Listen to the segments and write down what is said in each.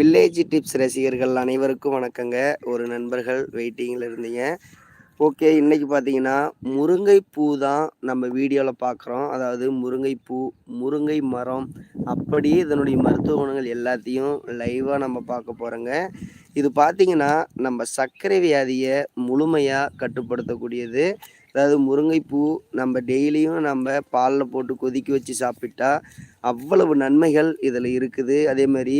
Village tips ரசிகர்கள் அனைவருக்கும் வணக்கங்க. ஒரு நண்பர்கள் வெயிட்டிங்கில் இருந்தீங்க. ஓகே இன்னைக்கு பார்த்தீங்கன்னா முருங்கைப்பூ தான் நம்ம வீடியோவில் பார்க்குறோம் அதாவது முருங்கைப்பூ முருங்கை மரம் அப்படியே இதனுடைய மருத்துவ குணங்கள் எல்லாத்தையும் லைவாக நம்ம பார்க்க போகிறோங்க இது பார்த்தீங்கன்னா நம்ம சர்க்கரை வியாதியை முழுமையாக கட்டுப்படுத்தக்கூடியது. அதாவது முருங்கைப்பூ நம்ம டெய்லியும் நம்ம பாலில் போட்டு கொதிக்க வச்சு சாப்பிட்டா அவ்வளவு நன்மைகள் இதில் இருக்குது. அதே மாதிரி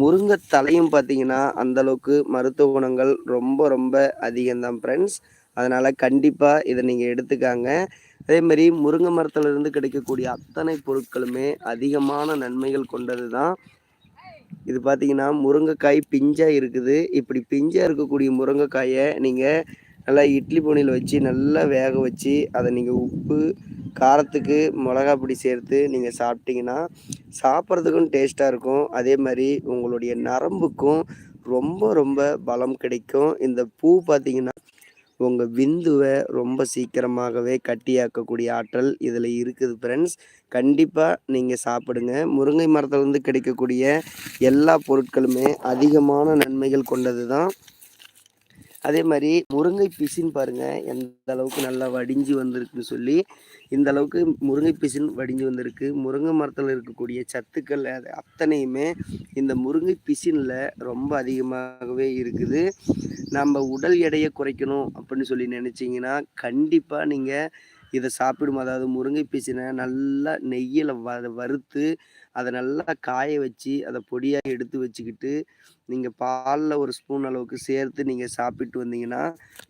முருங்கை தலையும் பார்த்தீங்கன்னா அந்தளவுக்கு மருத்துவ குணங்கள் ரொம்ப ரொம்ப அதிகம்தான் ஃப்ரெண்ட்ஸ் அதனால் கண்டிப்பாக இதை நீங்கள் எடுத்துக்காங்க. அதேமாரி முருங்கை மரத்துலேருந்து கிடைக்கக்கூடிய அத்தனை பொருட்களுமே அதிகமான நன்மைகள் கொண்டது தான் இது பார்த்தீங்கன்னா முருங்கைக்காய் பிஞ்சாக இருக்குது. இப்படி பிஞ்சாக இருக்கக்கூடிய முருங்கைக்காயை நீங்கள் நல்லா இட்லி பொனியில் வச்சு நல்லா வேக வச்சு அதை நீங்கள் உப்பு காரத்துக்கு மிளகா பொடி சேர்த்து நீங்கள் சாப்பிட்டீங்கன்னா சாப்பிட்றதுக்கும் டேஸ்ட்டாக இருக்கும். அதே மாதிரி உங்களுடைய நரம்புக்கும் ரொம்ப ரொம்ப பலம் கிடைக்கும். இந்த பூ பார்த்தீங்கன்னா உங்கள் விந்துவை ரொம்ப சீக்கிரமாகவே கட்டியாக்கக்கூடிய ஆற்றல் இதில் இருக்குது ஃப்ரெண்ட்ஸ் கண்டிப்பாக நீங்கள் சாப்பிடுங்க. முருங்கை மரத்துலேருந்து கிடைக்கக்கூடிய எல்லா பொருட்களுமே அதிகமான நன்மைகள் கொண்டது தான் அதே மாதிரி முருங்கை பிசின் பாருங்கள் எந்த அளவுக்கு நல்லா வடிஞ்சு வந்திருக்குன்னு சொல்லி இந்த அளவுக்கு முருங்கை பிசின் வடிஞ்சு வந்திருக்கு. முருங்கை மரத்தில் இருக்கக்கூடிய சத்துக்கள் அது அத்தனையுமே இந்த முருங்கை பிசினில் ரொம்ப அதிகமாகவே இருக்குது. நம்ம உடல் எடையை குறைக்கணும் அப்படின்னு சொல்லி நினச்சிங்கன்னா கண்டிப்பாக நீங்கள் இதை சாப்பிடும் அதாவது முருங்கை பீச்சினை நல்லா நெய்யில் வ வறுத்து அதை நல்லா காய வச்சு அதை பொடியாக எடுத்து வச்சுக்கிட்டு நீங்கள் பாலில் ஒரு ஸ்பூன் அளவுக்கு சேர்த்து நீங்கள் சாப்பிட்டு வந்தீங்கன்னா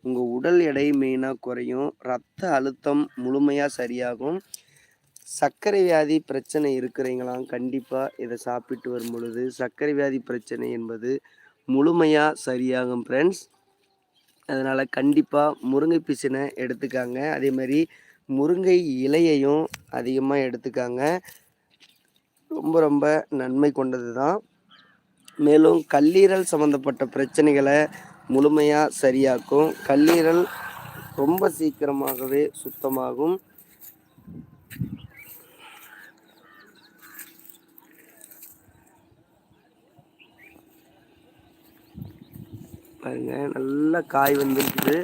உங்கள் உடல் எடை மெயினாக குறையும். ரத்த அழுத்தம் முழுமையாக சரியாகும். சர்க்கரை வியாதி பிரச்சனை இருக்கிறீங்களாம் கண்டிப்பாக இதை சாப்பிட்டு வரும் பொழுது சர்க்கரை வியாதி பிரச்சனை என்பது முழுமையாக சரியாகும் ஃப்ரெண்ட்ஸ் அதனால் கண்டிப்பாக முருங்கை பிசினை எடுத்துக்காங்க. அதே மாதிரி முருங்கை இலையையும் அதிகமாக எடுத்துக்காங்க. ரொம்ப ரொம்ப நன்மை கொண்டது தான் மேலும் கல்லீரல் சம்மந்தப்பட்ட பிரச்சனைகளை முழுமையாக சரியாக்கும். கல்லீரல் ரொம்ப சீக்கிரமாகவே சுத்தமாகும். பாருங்க நல்லா காய் வந்துருக்குது.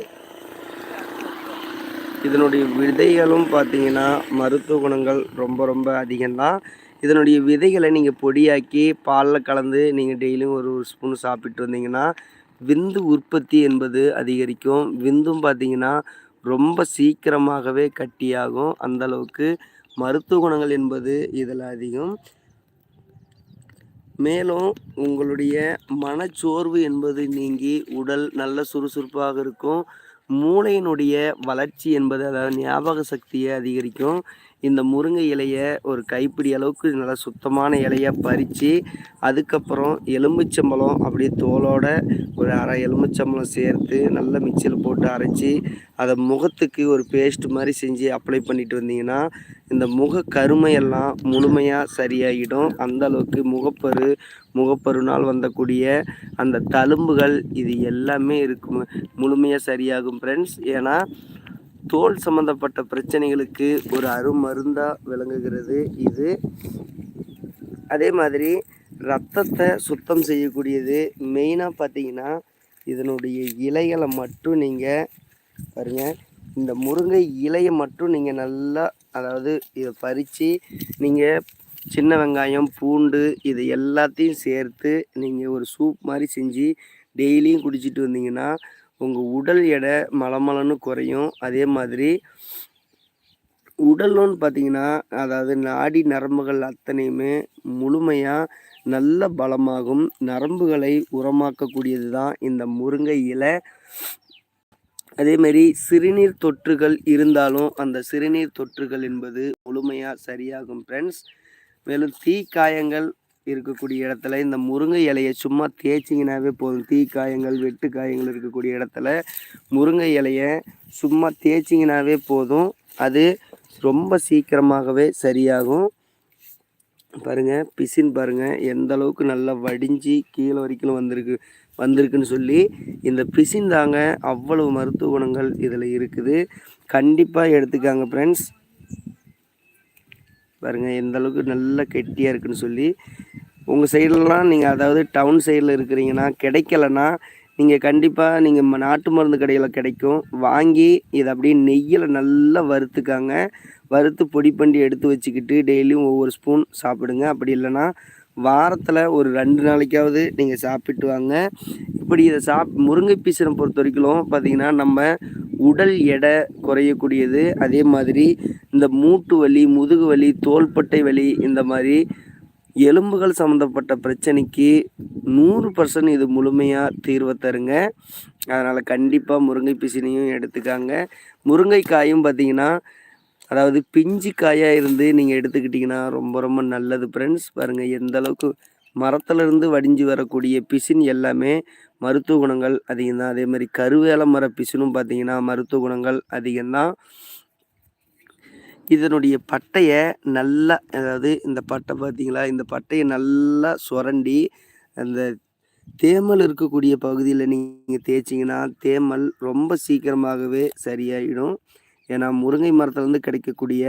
இதனுடைய விதைகளும் பார்த்தீங்கன்னா மருத்துவ குணங்கள் ரொம்ப ரொம்ப அதிகம்தான். இதனுடைய விதைகளை நீங்கள் பொடியாக்கி பாலில் கலந்து நீங்கள் டெய்லியும் ஒரு ஒரு ஸ்பூன் சாப்பிட்டு வந்தீங்கன்னா விந்து உற்பத்தி என்பது அதிகரிக்கும். விந்தும் பார்த்தீங்கன்னா ரொம்ப சீக்கிரமாகவே கட்டியாகும். அந்தளவுக்கு மருத்துவ குணங்கள் என்பது இதில் அதிகம். மேலும் உங்களுடைய மனச்சோர்வு என்பது நீங்கி உடல் நல்ல சுறுசுறுப்பாக இருக்கும். மூளையினுடைய வளர்ச்சி என்பது அதாவது ஞாபக சக்தியை அதிகரிக்கும். இந்த முருங்கை இலையை ஒரு கைப்பிடி அளவுக்கு நல்லா சுத்தமான இலையை பறித்து அதுக்கப்புறம் எலுமிச்சம்பழம் அப்படியே தோலோட ஒரு அரை எலுமிச்சம்பழம் சேர்த்து நல்லா மிக்சியில் போட்டு அரைச்சி அதை முகத்துக்கு ஒரு பேஸ்ட் மாதிரி செஞ்சு அப்ளை பண்ணிட்டு வந்தீங்கன்னா இந்த முக கருமையெல்லாம் முழுமையாக சரியாகிடும் அந்த அளவுக்கு முகப்பரு முகப்பருனால் வந்தக்கூடிய அந்த தழும்புகள் இது எல்லாமே இருக்கும் முழுமையாக சரியாகும் ஃப்ரெண்ட்ஸ் ஏன்னா தோல் சம்மந்தப்பட்ட பிரச்சனைகளுக்கு ஒரு அருமருந்தாக விளங்குகிறது. இது அதே மாதிரி ரத்தத்தை சுத்தம் செய்யக்கூடியது மெயினாக பார்த்தீங்கன்னா இதனுடைய இலைகளை மட்டும் நீங்கள் பாருங்கள் இந்த முருங்கை இலையை மட்டும் நீங்கள் நல்லா அதாவது இதை பறித்து நீங்கள் சின்ன வெங்காயம் பூண்டு இது எல்லாத்தையும் சேர்த்து நீங்கள் ஒரு சூப் மாதிரி செஞ்சு டெய்லியும் குடிச்சிட்டு வந்தீங்கன்னா உங்கள் உடல் எடை மலமலன்னு குறையும். அதே மாதிரி உடல்னு பார்த்தீங்கன்னா அதாவது நாடி நரம்புகள் அத்தனையுமே முழுமையாக நல்ல பலமாகும். நரம்புகளை உரமாக்கக்கூடியது தான் இந்த முருங்கை இலை. அதேமாரி சிறுநீர் தொற்றுகள் இருந்தாலும் அந்த சிறுநீர் தொற்றுகள் என்பது முழுமையாக சரியாகும் ஃப்ரெண்ட்ஸ் மேலும் தீ காயங்கள் இருக்கக்கூடிய இடத்துல இந்த முருங்கை இலையை சும்மா தேய்ச்சிங்கனாவே போதும். தீ காயங்கள் வெட்டு காயங்கள் இருக்கக்கூடிய இடத்துல முருங்கை இலையை சும்மா தேய்ச்சிங்கனாவே போதும். அது ரொம்ப சீக்கிரமாகவே சரியாகும். பாருங்கள் பிசின் பாருங்கள் எந்த அளவுக்கு நல்லா வடிஞ்சு கீழே வரைக்கும் வந்திருக்கு வந்திருக்குன்னு சொல்லி இந்த பிசின் தாங்க அவ்வளவு மருத்துவ குணங்கள் இதில் இருக்குது. கண்டிப்பாக எடுத்துக்காங்க ஃப்ரெண்ட்ஸ் பாருங்கள் எந்த அளவுக்கு நல்லா கெட்டியாக இருக்குன்னு சொல்லி உங்கள் சைடுலலாம் நீங்கள் அதாவது டவுன் சைடில் இருக்கிறீங்கன்னா கிடைக்கலன்னா நீங்கள் கண்டிப்பாக நீங்கள் நாட்டு மருந்து கடையில் கிடைக்கும். வாங்கி இதை அப்படியே நெய்யில் நல்லா வறுத்துக்காங்க. வறுத்து பொடி பண்ணி எடுத்து வச்சுக்கிட்டு டெய்லியும் ஒவ்வொரு ஸ்பூன் சாப்பிடுங்க. அப்படி இல்லைன்னா வாரத்தில் ஒரு ரெண்டு நாளைக்காவது நீங்கள் சாப்பிட்டு வாங்க. இப்படி இதை சாப் முருங்கை பீசனை பொறுத்த வரைக்கும் பார்த்திங்கன்னா நம்ம உடல் எடை குறையக்கூடியது. அதே மாதிரி இந்த மூட்டு வலி முதுகு வலி தோள்பட்டை வலி இந்த மாதிரி எலும்புகள் சம்மந்தப்பட்ட பிரச்சனைக்கு நூறு பர்சன்ட் இது முழுமையாக தீர்வை தருங்க. அதனால் கண்டிப்பாக முருங்கை பிசினையும் எடுத்துக்காங்க. முருங்கைக்காயும் பார்த்திங்கன்னா அதாவது பிஞ்சு காயாக இருந்து நீங்கள் எடுத்துக்கிட்டிங்கன்னா ரொம்ப ரொம்ப நல்லது ஃப்ரெண்ட்ஸ் பாருங்கள் எந்த அளவுக்கு மரத்துலேருந்து வடிஞ்சு வரக்கூடிய பிசின் எல்லாமே மருத்துவ குணங்கள் அதிகம்தான். அதே மாதிரி கருவேல மர பிசினும் பார்த்தீங்கன்னா மருத்துவ குணங்கள் அதிகம்தான். இதனுடைய பட்டையை நல்லா அதாவது இந்த பட்டை பார்த்தீங்களா இந்த பட்டையை நல்லா சுரண்டி அந்த தேமல் இருக்கக்கூடிய பகுதியில் நீங்கள் தேய்ச்சிங்கன்னா தேமல் ரொம்ப சீக்கிரமாகவே சரியாயிடும். ஏன்னா முருங்கை மரத்துலேருந்து கிடைக்கக்கூடிய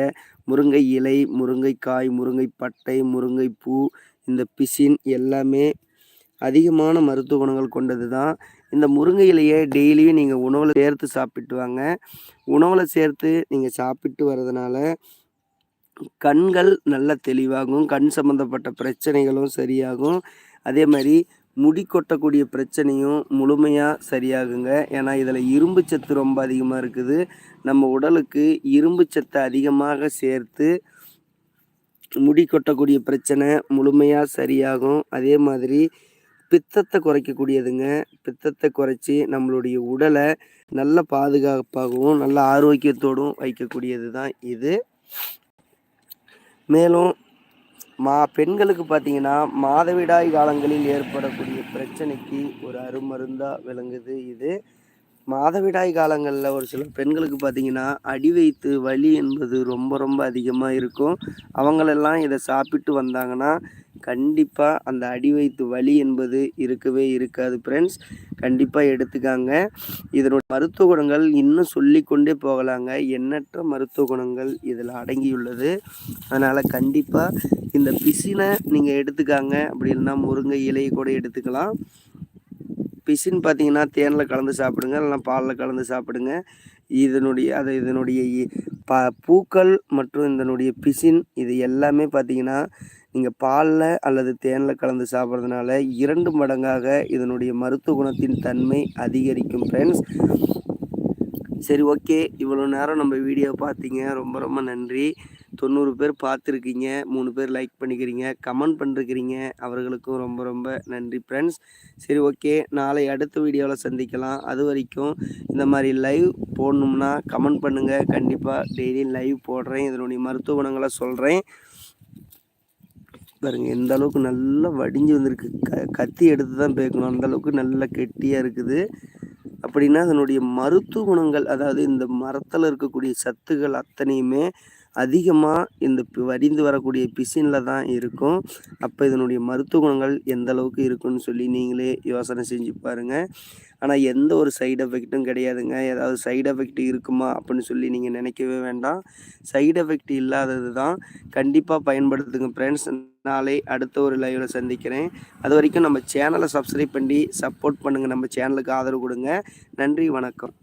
முருங்கை இலை முருங்கை காய் முருங்கை பட்டை முருங்கை பூ இந்த பிசின் எல்லாமே அதிகமான மருத்துவ குணங்கள் கொண்டது தான் இந்த முருங்கை இலையை டெய்லியும் நீங்கள் உணவில் சேர்த்து சாப்பிட்டு வாங்க. உணவில் சேர்த்து நீங்கள் சாப்பிட்டு வர்றதுனால கண்கள் நல்ல தெளிவாகும். கண் சம்மந்தப்பட்ட பிரச்சனைகளும் சரியாகும். அதே மாதிரி முடி கொட்டக்கூடிய பிரச்சனையும் முழுமையாக சரியாகுங்க. ஏன்னா இதில் இரும்பு சத்து ரொம்ப அதிகமாக இருக்குது. நம்ம உடலுக்கு இரும்பு சத்தை அதிகமாக சேர்த்து முடி கொட்டக்கூடிய பிரச்சனை முழுமையாக சரியாகும். அதே மாதிரி பித்தத்தை குறைக்கக்கூடியதுங்க. பித்தத்தை குறைச்சி நம்மளுடைய உடலை நல்ல பாதுகாப்பாகவும் நல்ல ஆரோக்கியத்தோடும் வைக்கக்கூடியது தான் இது. மேலும் மா பெண்களுக்கு பார்த்தீங்கன்னா மாதவிடாய் காலங்களில் ஏற்படக்கூடிய பிரச்சனைக்கு ஒரு அருமருந்தாக விளங்குது இது. மாதவிடாய் காலங்களில் ஒரு சில பெண்களுக்கு பார்த்தீங்கன்னா அடி வைத்து வலி என்பது ரொம்ப ரொம்ப அதிகமாக இருக்கும். அவங்களெல்லாம் இதை சாப்பிட்டு வந்தாங்கன்னா கண்டிப்பாக அந்த அடி வைத்து வலி என்பது இருக்கவே இருக்காது ஃப்ரெண்ட்ஸ் கண்டிப்பாக எடுத்துக்காங்க. இதனுடைய மருத்துவ குணங்கள் இன்னும் சொல்லிக்கொண்டே போகலாங்க. எண்ணற்ற மருத்துவ குணங்கள் இதில் அடங்கியுள்ளது. அதனால் கண்டிப்பாக இந்த பிசினை நீங்கள் எடுத்துக்காங்க. அப்படி இல்லைன்னா முருங்கை இலையை கூட எடுத்துக்கலாம். பிசின்னு பார்த்தீங்கன்னா தேனில் கலந்து சாப்பிடுங்க இல்லைனா பாலில் கலந்து சாப்பிடுங்க. இதனுடைய அது இதனுடைய ப பூக்கள் மற்றும் இதனுடைய பிசின் இது எல்லாமே பார்த்தீங்கன்னா நீங்கள் பாலில் அல்லது தேனில் கலந்து சாப்பிட்றதுனால இரண்டு மடங்காக இதனுடைய மருத்துவ குணத்தின் தன்மை அதிகரிக்கும் ஃப்ரெண்ட்ஸ் சரி ஓகே இவ்வளோ நேரம் நம்ம வீடியோ பார்த்தீங்க. ரொம்ப ரொம்ப நன்றி. தொண்ணூறு பேர் பார்த்துருக்கீங்க மூணு பேர் லைக் பண்ணிக்கிறீங்க கமெண்ட் பண்ணிருக்கிறீங்க. அவர்களுக்கும் ரொம்ப ரொம்ப நன்றி ஃப்ரெண்ட்ஸ் சரி ஓகே நாளை அடுத்த வீடியோவில் சந்திக்கலாம். அது வரைக்கும் இந்த மாதிரி லைவ் போடணும்னா கமெண்ட் பண்ணுங்கள் கண்டிப்பாக டெய்லி லைவ் போடுறேன். இதனுடைய மருத்துவ குணங்களை சொல்கிறேன் பாருங்க எந்த அளவுக்கு நல்லா வடிஞ்சு வந்திருக்கு. க கத்தி எடுத்து தான் பேக்கணும். அந்த அளவுக்கு நல்லா கெட்டியாக இருக்குது. அப்படின்னா அதனுடைய மருத்துவ குணங்கள் அதாவது இந்த மரத்தில் இருக்கக்கூடிய சத்துக்கள் அத்தனையுமே அதிகமாக இந்த வடிந்து வரக்கூடிய பிசினில் தான் இருக்கும். அப்போ இதனுடைய மருத்துவ குணங்கள் எந்த அளவுக்கு இருக்குன்னு சொல்லி நீங்களே யோசனை செஞ்சு பாருங்கள் ஆனால் எந்த ஒரு சைடு எஃபெக்ட்டும் கிடையாதுங்க. ஏதாவது சைடு எஃபெக்ட் இருக்குமா அப்படின்னு சொல்லி நீங்கள் நினைக்கவே வேண்டாம். சைடு எஃபெக்ட் இல்லாதது தான். கண்டிப்பாக பயன்படுத்துங்க ஃப்ரெண்ட்ஸ் நாளை அடுத்த ஒரு லைவில் சந்திக்கிறேன். அது வரைக்கும் நம்ம சேனலை சப்ஸ்கிரைப் பண்ணி சப்போர்ட் பண்ணுங்கள் நம்ம சேனலுக்கு ஆதரவு கொடுங்க. நன்றி வணக்கம்.